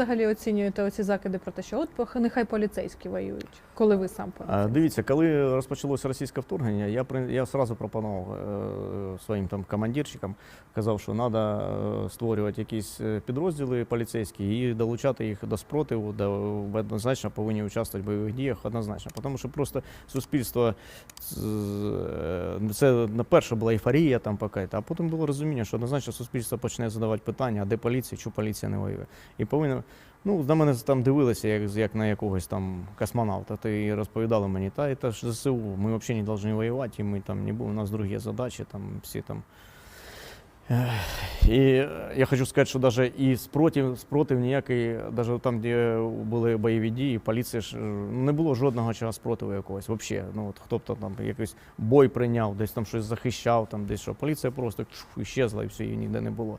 взагалі оцінюєте оці закиди про те, що от нехай поліцейські воюють, коли ви сам поліцейський? Дивіться, коли розпочалося російське вторгнення, я я одразу пропонував е, своїм там командирчикам, казав, що треба створювати якісь е, підрозділи поліцейські і долучати їх до спротиву, де однозначно повинні участвувати в бойових діях, однозначно. Тому що просто суспільство е, це на перше була ейфорія там поки, а потім було розуміння, що однозначно суспільство почне задавати питання, а де поліція, чому поліція не воює. І повинно Ну, на мене там дивилися, як, як на якогось там космонавта. Ти розповідали мені, та це ж ЗСУ, ми взагалі не повинні воювати, і ми там не будемо, у нас другі задачі, там всі там. І я хочу сказати, що навіть і спротив, спротив ніякий, навіть там, де були бойові дії, поліція ж е, не було жодного чого спротиву якогось. Взагалі, ну от хто б то там якийсь бой прийняв, десь там щось захищав, там десь що. Поліція просто чух, іщезла і все, її ніде не було.